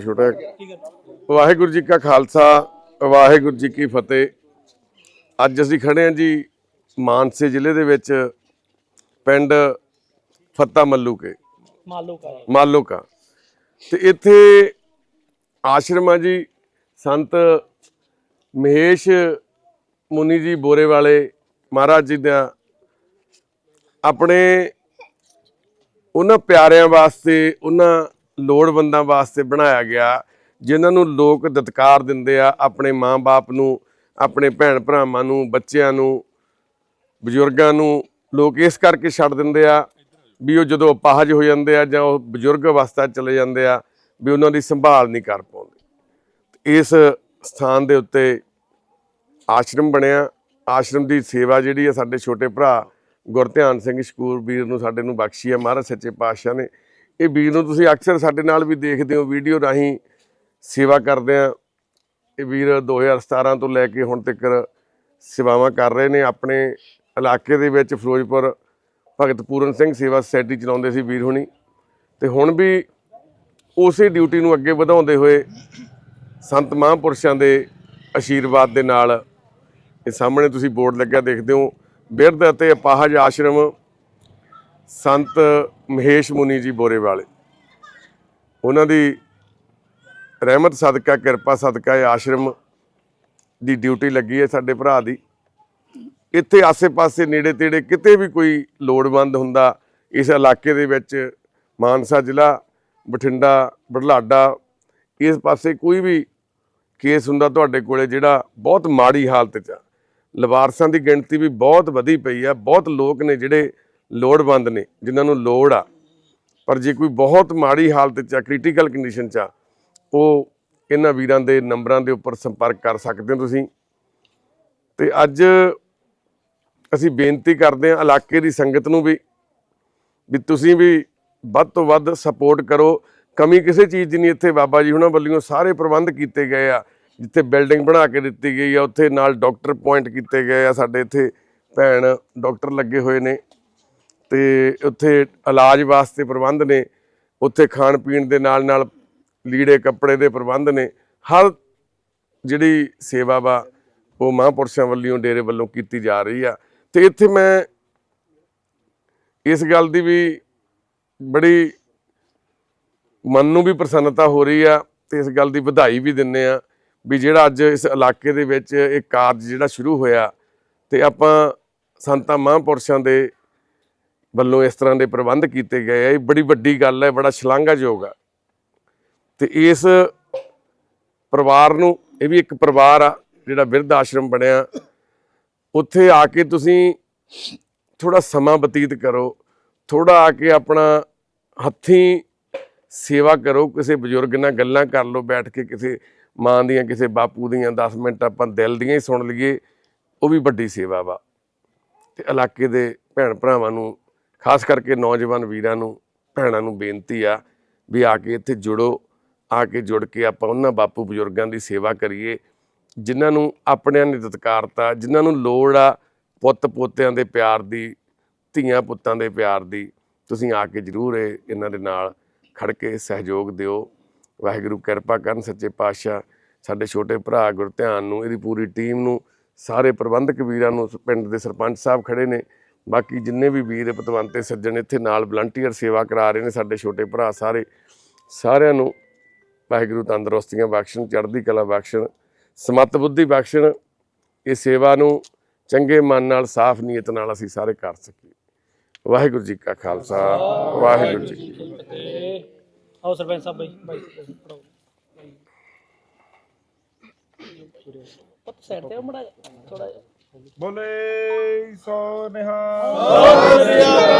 ਛੋਟਾ ਵਾਹਿਗੁਰੂ ਜੀ ਕਾ ਖਾਲਸਾ ਵਾਹਿਗੁਰੂ ਜੀ ਕੀ ਫਤਿਹ। ਅੱਜ ਅਸੀਂ ਖੜੇ ਹਾਂ ਜੀ ਮਾਨਸੇ ਜ਼ਿਲ੍ਹੇ ਦੇ ਵਿੱਚ ਪਿੰਡ ਫੱਤਾ ਮੱਲੂਕੇ ਮਾਲੋ ਕਾ। ਮਾਲੋਕਾ। ਤੇ ਇੱਥੇ ਆਸ਼ਰਮ ਆ ਜੀ ਸੰਤ ਮਹੇਸ਼ ਮੁਨੀ ਜੀ ਬੋਰੇ ਵਾਲੇ ਮਹਾਰਾਜ ਜੀ ਦਾ। ਆਪਣੇ ਉਹਨਾਂ ਪਿਆਰਿਆਂ ਵਾਸਤੇ ਉਹਨਾਂ ਲੋੜਵੰਦਾਂ ਵਾਸਤੇ ਬਣਾਇਆ ਗਿਆ, ਜਿਨ੍ਹਾਂ ਨੂੰ ਲੋਕ ਦਤਕਾਰ ਦਿੰਦੇ ਆ, ਆਪਣੇ ਮਾਂ-ਬਾਪ ਨੂੰ, ਆਪਣੇ ਭੈਣ ਭਰਾਵਾਂ ਨੂੰ, ਬੱਚਿਆਂ ਨੂੰ, ਬਜ਼ੁਰਗਾਂ ਨੂੰ, ਲੋਕ ਇਸ ਕਰਕੇ ਛੱਡ ਦਿੰਦੇ ਆ ਵੀ ਉਹ ਜਦੋਂ ਅਪਾਹਜ ਹੋ ਜਾਂਦੇ ਆ ਜਾਂ ਉਹ ਬਜ਼ੁਰਗ ਅਵਸਥਾ ਚਲੇ ਜਾਂਦੇ ਆ, ਵੀ ਉਹਨਾਂ ਦੀ ਸੰਭਾਲ ਨਹੀਂ ਕਰ ਪਾਉਂਦੇ। ਇਸ ਸਥਾਨ ਦੇ ਉੱਤੇ ਆਸ਼ਰਮ ਬਣਿਆ, ਆਸ਼ਰਮ ਦੀ ਸੇਵਾ ਜਿਹੜੀ ਆ ਸਾਡੇ ਛੋਟੇ ਭਰਾ ਗੁਰਧਿਆਨ ਸਿੰਘ ਸ਼ਕੂਰ ਵੀਰ ਨੂੰ ਸਾਡੇ ਨੂੰ ਬਖਸ਼ੀ ਆ, ਮਹਾਰਾਜ ਸੱਚੇ ਪਾਤਸ਼ਾਹ ਨੇ। ਇਹ ਵੀਰ ਨੂੰ ਤੁਸੀਂ ਅਕਸਰ ਸਾਡੇ ਨਾਲ ਵੀ ਦੇਖਦੇ ਹੋ, ਵੀਡੀਓ ਰਾਹੀਂ ਸੇਵਾ ਕਰਦੇ ਆ। ਇਹ ਵੀਰ 2017 ਤੋਂ ਲੈ ਕੇ ਹੁਣ ਤੱਕ ਸੇਵਾਵਾਂ ਕਰ ਰਹੇ ਨੇ। ਆਪਣੇ ਇਲਾਕੇ ਦੇ ਵਿੱਚ ਫਿਰੋਜ਼ਪੁਰ ਭਗਤ ਪੂਰਨ ਸਿੰਘ ਸੇਵਾ ਸੁਸਾਇਟੀ ਚਲਾਉਂਦੇ ਸੀ ਵੀਰ ਹੁਣੀ। ਤੇ ਹੁਣ ਵੀ ਉਸੇ ਡਿਊਟੀ ਨੂੰ ਅੱਗੇ ਵਧਾਉਂਦੇ ਹੋਏ ਸੰਤ ਮਹਾਂਪੁਰਸ਼ਾਂ ਦੇ ਆਸ਼ੀਰਵਾਦ ਦੇ ਨਾਲ ਇਹ ਸਾਹਮਣੇ ਤੁਸੀਂ ਬੋਰਡ ਲੱਗਿਆ, ਦੇਖਦੇ ਹੋ। ਬਿਰਧ ਅਤੇ ਅਪਾਹਜ ਆਸ਼ਰਮ ਸੰਤ ਮਹੇਸ਼ ਮੁਨੀ ਜੀ ਬੋਰੇ ਵਾਲੇ। ਉਹਨਾਂ ਦੀ ਰਹਿਮਤ ਸਦਕਾ, ਕਿਰਪਾ ਸਦਕਾ ਇਹ ਆਸ਼ਰਮ ਦੀ ਡਿਊਟੀ ਲੱਗੀ ਹੈ ਸਾਡੇ ਭਰਾ ਦੀ। ਇੱਥੇ ਆਸੇ-ਪਾਸੇ, ਨੇੜੇ-ਤੇੜੇ ਕਿਤੇ ਵੀ ਕੋਈ ਲੋੜਵੰਦ ਹੁੰਦਾ, ਇਸ ਇਲਾਕੇ ਦੇ ਵਿੱਚ ਮਾਨਸਾ ਜ਼ਿਲ੍ਹਾ, ਬਠਿੰਡਾ ਬੜਲਾਡਾ ਇਸ ਪਾਸੇ ਕੋਈ ਵੀ ਕੇਸ ਹੁੰਦਾ ਤੁਹਾਡੇ ਕੋਲੇ ਜਿਹੜਾ ਬਹੁਤ ਮਾੜੀ ਹਾਲਤ 'ਚ ਆ। ਲਵਾਰਸਾਂ ਦੀ ਗਿਣਤੀ ਵੀ ਬਹੁਤ ਵਧੀ ਪਈ ਆ, ਬਹੁਤ ਲੋਕ ਨੇ ਜਿਹੜੇ ਲੋੜਵੰਦ ਨੇ, ਜਿਨ੍ਹਾਂ ਨੂੰ ਲੋੜ ਆ। ਪਰ ਜੇ ਕੋਈ ਬਹੁਤ ਮਾੜੀ ਹਾਲਤ 'ਚ ਆ ਕ੍ਰਿਟੀਕਲ ਕੰਡੀਸ਼ਨ 'ਚ ਆ, ਉਹ ਇਹਨਾਂ ਵੀਰਾਂ ਦੇ ਨੰਬਰਾਂ ਦੇ ਉੱਪਰ ਸੰਪਰਕ ਕਰ ਸਕਦੇ ਹੋ ਤੁਸੀਂ। ਤੇ ਅੱਜ ਅਸੀਂ ਬੇਨਤੀ ਕਰਦੇ ਹਾਂ ਇਲਾਕੇ ਦੀ ਸੰਗਤ ਨੂੰ ਵੀ ਵੀ ਤੁਸੀਂ ਵੀ ਵੱਧ ਤੋਂ ਵੱਧ ਸਪੋਰਟ ਕਰੋ। ਕਮੀ ਕਿਸੇ ਚੀਜ਼ ਦੀ ਨਹੀਂ ਇੱਥੇ ਬਾਬਾ ਜੀ ਹੁਣਾਂ ਵੱਲੋਂ ਸਾਰੇ ਪ੍ਰਬੰਧ ਕੀਤੇ ਗਏ ਆ, ਜਿੱਥੇ ਬਿਲਡਿੰਗ ਬਣਾ ਕੇ ਦਿੱਤੀ ਗਈ ਆ, ਉੱਥੇ ਨਾਲ ਡਾਕਟਰ ਪੁਆਇੰਟ ਕੀਤੇ ਗਏ ਆ ਸਾਡੇ ਇੱਥੇ ਭੈਣ ਡਾਕਟਰ ਲੱਗੇ ਹੋਏ ਨੇ। ਤੇ ਉੱਥੇ ਇਲਾਜ ਵਾਸਤੇ ਪ੍ਰਬੰਧ ਨੇ, ਉੱਥੇ ਖਾਣ ਪੀਣ ਦੇ ਨਾਲ ਨਾਲ ਲੀੜੇ ਕੱਪੜੇ ਦੇ ਪ੍ਰਬੰਧ ਨੇ, ਹਰ ਜਿਹੜੀ ਸੇਵਾ ਵਾ ਉਹ ਮਹਾਂਪੁਰਸ਼ਾਂ ਵੱਲੋਂ, ਡੇਰੇ ਵੱਲੋਂ ਕੀਤੀ ਜਾ ਰਹੀ ਆ। ਤੇ ਇੱਥੇ ਮੈਂ ਇਸ ਗੱਲ ਦੀ ਵੀ ਬੜੀ ਮਨ ਨੂੰ ਵੀ ਪ੍ਰਸੰਨਤਾ ਹੋ ਰਹੀ ਆ ਤੇ ਇਸ ਗੱਲ ਦੀ ਵਧਾਈ ਵੀ ਦਿੰਨੇ ਆ ਵੀ ਜਿਹੜਾ ਅੱਜ ਇਸ ਇਲਾਕੇ ਦੇ ਵਿੱਚ ਇਹ ਕਾਰਜ ਜਿਹੜਾ ਸ਼ੁਰੂ ਹੋਇਆ ਤੇ ਆਪਾਂ ਸੰਤਾਂ ਮਹਾਂਪੁਰਸ਼ਾਂ ਦੇ ਵੱਲੋਂ ਇਸ ਤਰ੍ਹਾਂ ਦੇ ਪ੍ਰਬੰਧ ਕੀਤੇ ਗਏ ਆ। ਇਹ ਬੜੀ ਵੱਡੀ ਗੱਲ ਹੈ, ਬੜਾ ਸ਼ਲਾਘਾਯੋਗ ਆ। ਤੇ ਇਸ ਪਰਿਵਾਰ ਨੂੰ, ਇਹ ਵੀ ਇੱਕ ਪਰਿਵਾਰ ਆ, ਜਿਹੜਾ ਬਿਰਧ ਆਸ਼ਰਮ ਬਣਿਆ। ਉੱਥੇ ਆ ਕੇ ਤੁਸੀਂ ਥੋੜਾ ਸਮਾਂ ਬਤੀਤ ਕਰੋ ਥੋੜਾ ਆ ਕੇ ਆਪਣਾ ਹੱਥੀਂ ਸੇਵਾ ਕਰੋ, ਕਿਸੇ ਬਜ਼ੁਰਗ ਨਾਲ ਗੱਲਾਂ ਕਰ ਲਓ, ਬੈਠ ਕੇ ਕਿਸੇ ਮਾਂ ਦੀਆਂ, ਕਿਸੇ ਬਾਪੂ ਦੀਆਂ 10 ਮਿੰਟ ਆਪਾਂ ਦਿਲ ਦੀਆਂ ਹੀ ਸੁਣ ਲਈਏ, ਉਹ ਵੀ ਵੱਡੀ ਸੇਵਾ ਵਾ। ਤੇ ਇਲਾਕੇ ਦੇ ਭੈਣ ਭਰਾਵਾਂ ਨੂੰ ਖਾਸ ਕਰਕੇ ਨੌਜਵਾਨ ਵੀਰਾਂ ਨੂੰ, ਭੈਣਾਂ ਨੂੰ ਬੇਨਤੀ ਆ ਵੀ ਆ ਕੇ ਇੱਥੇ ਜੁੜੋ, ਆ ਕੇ ਜੁੜ ਕੇ ਆਪਾਂ ਉਹਨਾਂ ਬਾਪੂ ਬਜ਼ੁਰਗਾਂ ਦੀ ਸੇਵਾ ਕਰੀਏ, ਜਿਨ੍ਹਾਂ ਨੂੰ ਆਪਣਿਆਂ ਨੇ ਦਤਕਾਰਤਾ ਜਿਨ੍ਹਾਂ ਨੂੰ ਲੋੜ ਆ ਪੁੱਤ ਪੋਤਿਆਂ ਦੇ ਪਿਆਰ ਦੀ, ਧੀਆਂ ਪੁੱਤਾਂ ਦੇ ਪਿਆਰ ਦੀ, ਤੁਸੀਂ ਆ ਕੇ ਜਰੂਰ ਇਹ ਇਹਨਾਂ ਦੇ ਨਾਲ ਖੜ ਕੇ ਸਹਿਯੋਗ ਦਿਓ। ਵਾਹਿਗੁਰੂ ਕਿਰਪਾ ਕਰਨ ਸੱਚੇ ਪਾਤਸ਼ਾਹ, ਸਾਡੇ ਛੋਟੇ ਭਰਾ ਗੁਰਧਿਆਨ ਨੂੰ, ਇਹਦੀ ਪੂਰੀ ਟੀਮ ਨੂੰ, ਸਾਰੇ ਪ੍ਰਬੰਧਕ ਵੀਰਾਂ ਨੂੰ, ਪਿੰਡ ਦੇ ਸਰਪੰਚ ਸਾਹਿਬ ਖੜੇ ਨੇ ਬਾਕੀ ਜਿੰਨੇ ਵੀ ਵੀਰ ਪਤਵੰਤੇ ਸੱਜਣ ਇੱਥੇ ਨਾਲ ਵਲੰਟੀਅਰ ਸੇਵਾ ਕਰਾ ਰਹੇ ਨੇ ਸਾਡੇ ਛੋਟੇ ਭਰਾ ਸਾਰੇ ਸਾਰਿਆਂ ਨੂੰ ਵਾਹਿਗੁਰੂ ਤੰਦਰੁਸਤੀਆਂ ਬਖਸ਼ਣ ਚੜ੍ਹਦੀ ਕਲਾ ਬਖਸ਼ਣ ਸਮਤ ਬੁੱਧੀ ਬਖਸ਼ਣ ਇਹ ਸੇਵਾ ਨੂੰ ਚੰਗੇ ਮਨ ਨਾਲ ਸਾਫ਼ ਨੀਅਤ ਨਾਲ ਅਸੀਂ ਸਾਰੇ ਕਰ ਸਕੀਏ। ਵਾਹਿਗੁਰੂ ਜੀ ਕਾ ਖਾਲਸਾ ਵਾਹਿਗੁਰੂ ਜੀ ਕੀ ਫਤਿਹ। ਆਓ ਸਰਪੰਚ ਸਾਹਿਬ ਬਾਈ ਬਾਈ ਪੜਾਓ ਪੁੱਤ ਸਾਈਡ ਤੇ ਮੜਾ ਥੋੜਾ ਬੋਲੇ ਸੋ ਨਿਹਾਲ।